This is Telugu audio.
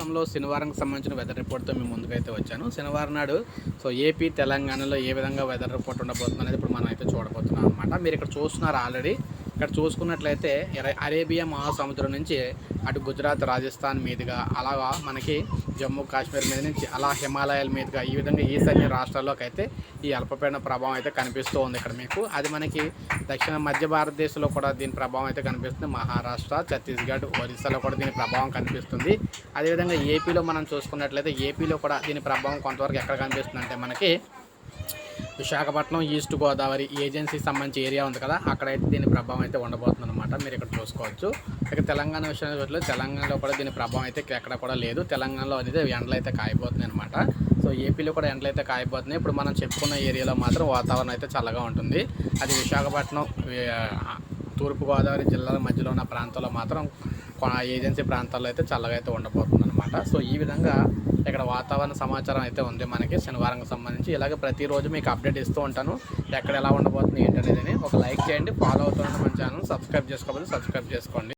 రాష్ట్రంలో శనివారంకి సంబంధించిన వెదర్ రిపోర్ట్తో మేము ముందుకైతే వచ్చాను. శనివారం నాడు సో ఏపీ తెలంగాణలో ఏ విధంగా వెదర్ రిపోర్ట్ ఉండబోతుంది అనేది ఇప్పుడు మనం అయితే చూడబోతున్నాం అనమాట మీరు ఇక్కడ చూస్తున్నారు ఆల్రెడీ ఇక్కడ చూసుకున్నట్లయితే అరేబియా మహాసముద్రం నుంచి అటు గుజరాత్ రాజస్థాన్ మీదుగా అలాగా మనకి జమ్మూ కాశ్మీర్ మీద నుంచి అలా హిమాలయాల మీదుగా ఈ విధంగా ఈశాన్య రాష్ట్రాల్లోకి అయితే ఈ అల్పపీడన ప్రభావం అయితే కనిపిస్తూ ఉంది ఇక్కడ మీకు. అది మనకి దక్షిణ మధ్య భారతదేశంలో కూడా దీని ప్రభావం అయితే కనిపిస్తుంది. మహారాష్ట్ర ఛత్తీస్గఢ్ ఒరిస్సాలో కూడా దీని ప్రభావం కనిపిస్తుంది. అదేవిధంగా ఏపీలో మనం చూసుకున్నట్లయితే ఏపీలో కూడా దీని ప్రభావం కొంతవరకు ఎక్కడ కనిపిస్తుంది అంటే మనకి విశాఖపట్నం ఈస్ట్ గోదావరి ఏజెన్సీకి సంబంధించి ఏరియా ఉంది కదా అక్కడైతే దీని ప్రభావం అయితే ఉండబోతుంది అనమాట మీరు ఇక్కడ చూసుకోవచ్చు. ఇక తెలంగాణ విషయంలో తెలంగాణలో కూడా దీని ప్రభావం అయితే ఎక్కడ కూడా లేదు. తెలంగాణలో అనేది ఎండలు అయితే కాయబోతున్నాయి అనమాట సో ఏపీలో కూడా ఎండలు అయితే కాయబోతున్నాయి. ఇప్పుడు మనం చెప్పుకున్న ఏరియాలో మాత్రం వాతావరణం అయితే చల్లగా ఉంటుంది. అది విశాఖపట్నం తూర్పుగోదావరి జిల్లాల మధ్యలో ఉన్న ప్రాంతాల్లో మాత్రం ఏజెన్సీ ప్రాంతాల్లో అయితే చల్లగా అయితే ఉండబోతుంది అనమాట సో ఈ విధంగా ఇక్కడ వాతావరణ సమాచారం అయితే ఉంది మనకి శనివారంకి సంబంధించి. ఇలాగే ప్రతిరోజు మీకు అప్డేట్ ఇస్తూ ఉంటాను. ఎక్కడ ఎలా ఉండబోతుంది ఏంటనేది ఒక లైక్ చేయండి. ఫాలో అవుతుండండి మన ఛానల్ సబ్స్క్రైబ్ చేసుకోవాలి సబ్స్క్రైబ్ చేసుకోండి.